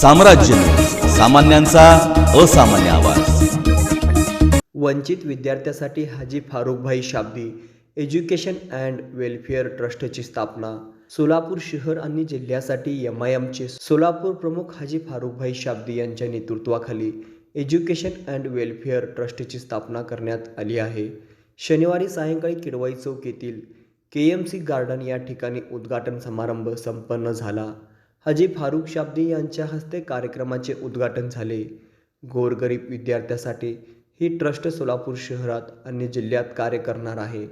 साम्राज्य सामान्यांचा असामान्य आवाज. वंचित विद्यार्थ्यासाठी Haji Farukhbhai Shabdi education and welfare ट्रस्टची स्थापना. सोलापूर शहर आणि जिल्ह्यासाठी एम आय एमचे सोलापूर प्रमुख हाजी फारुखभाई शाब्दी यांच्या नेतृत्वाखाली एज्युकेशन अँड वेलफेअर ट्रस्टची स्थापना करण्यात आली आहे. शनिवारी सायंकाळी किडवाई चौक येथील के एम सी गार्डन या ठिकाणी उद्घाटन समारंभ संपन्न झाला. हाजी फारुख शाब्दी यांच्या हस्ते कार्यक्रमाचे उद्घाटन झाले. गोरगरीब विद्यार्थ्यासाठी ही ट्रस्ट सोलापूर शहरात आणि जिल्ह्यात कार्य करणार आहे.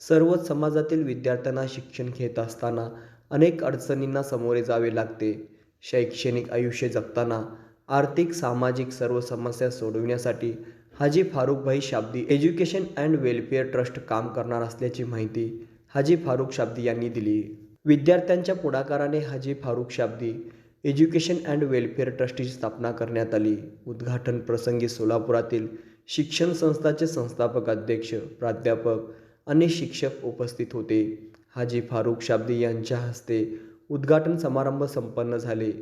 सर्वच समाजातील विद्यार्थ्यांना शिक्षण घेत असताना अनेक अडचणींना सामोरे जावे लागते. शैक्षणिक आयुष्य जगताना आर्थिक सामाजिक सर्व समस्या सोडविण्यासाठी Haji Farukhbhai Shabdi education and welfare trust काम करणार असल्याची माहिती हाजी फारुख शाब्दी यांनी दिली. विद्यार्थ्यांच्या पुढाकाराने Haji Farukh Shabdi education and welfare ट्रस्टची स्थापना करण्यात आली. उद्घाटन प्रसंगी सोलापुरातील शिक्षण संस्थाचे संस्थापक अध्यक्ष प्राध्यापक आणि शिक्षक उपस्थित होते. हाजी फारुख शाब्दी यांच्या हस्ते उद्घाटन समारंभ संपन्न झाले.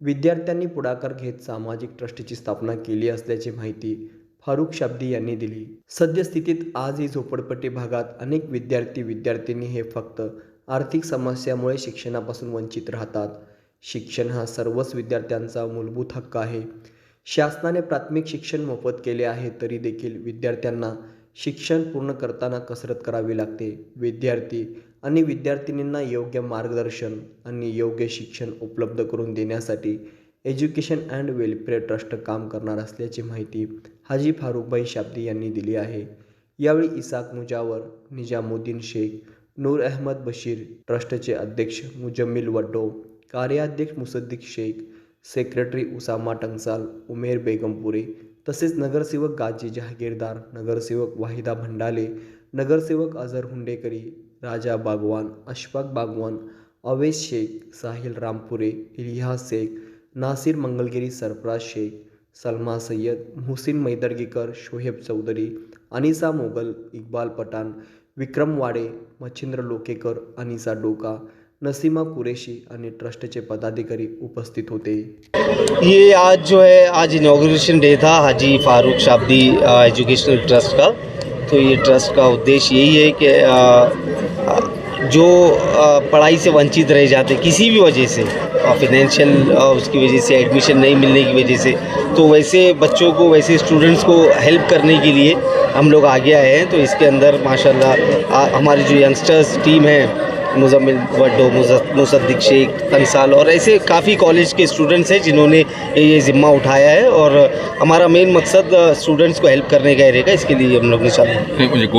विद्यार्थ्यांनी पुढाकार घेत सामाजिक ट्रस्टची स्थापना केली असल्याची माहिती फारुख शाब्दी यांनी दिली. सद्यस्थितीत आजही झोपडपट्टी भागात अनेक विद्यार्थी विद्यार्थिनी हे फक्त आर्थिक समस्यामुळे शिक्षणापासून वंचित राहतात. शिक्षण हा सर्वच विद्यार्थ्यांचा मूलभूत हक्क आहे. शासनाने प्राथमिक शिक्षण मोफत केले आहे तरी देखील विद्यार्थ्यांना शिक्षण पूर्ण करताना कसरत करावी लागते. विद्यार्थी आणि विद्यार्थिनींना योग्य मार्गदर्शन आणि योग्य शिक्षण उपलब्ध करून देण्यासाठी एज्युकेशन अँड वेलफेअर ट्रस्ट काम करणार असल्याची माहिती हाजी फारुखभाई शाब्दी यांनी दिली आहे. यावेळी इसाक मुजावर निजामुद्दीन शेख नूर अहमद बशीर ट्रस्टचे अध्यक्ष मुजम्मिल वड्डो कार्याध्यक्ष मुसद्दिक शेख सेक्रेटरी उसामा टंगसाल उमेर बेगमपुरे तसेच नगरसेवक गाजी जहागीरदार नगरसेवक वाहिदा भंडाले नगरसेवक अझर हुंडेकरी राजा बागवान अशफाक बागवान अवेश शेख साहिल रामपुरे इलिहा शेख नासिर मंगलगिरी सरफराज शेख सलमा सय्यद मुहसिन मैदर्गीकर शोहेब चौधरी अनिसा मोगल इक्बाल पठाण विक्रम वाडे, मच्छिंद्र लोकेकर, अनिसा डोका, नसीमा कुरेशी अन्य ट्रस्ट के पदाधिकारी उपस्थित होते. ये आज जो है, आज इनाग्रेशन डे था, हाजी फारूक शाब्दी एजुकेशनल ट्रस्ट का। तो ये ट्रस्ट का उद्देश्य यही है कि जो पढ़ाई से वंचित रह जाते, किसी भी वजह से फाइनेंशियल उसकी वजह से एडमिशन नहीं मिलने की वजह से तो वैसे बच्चों को, वैसे स्टूडेंट्स को हेल्प करने के लिए हम लोग आगे आए हैं तो इसके अंदर, माशाल्लाह हमारी जो यंगस्टर्स टीम है, मुजम्मिल वड्डो मुसद्दिक शेख कंसाल और ऐसे काफ़ी कॉलेज के स्टूडेंट्स हैं जिन्होंने ये ज़िम्मा उठाया है, और हमारा मेन मकसद स्टूडेंट्स को हेल्प करने का रहेगा, इसके लिए हम लोग ने चालू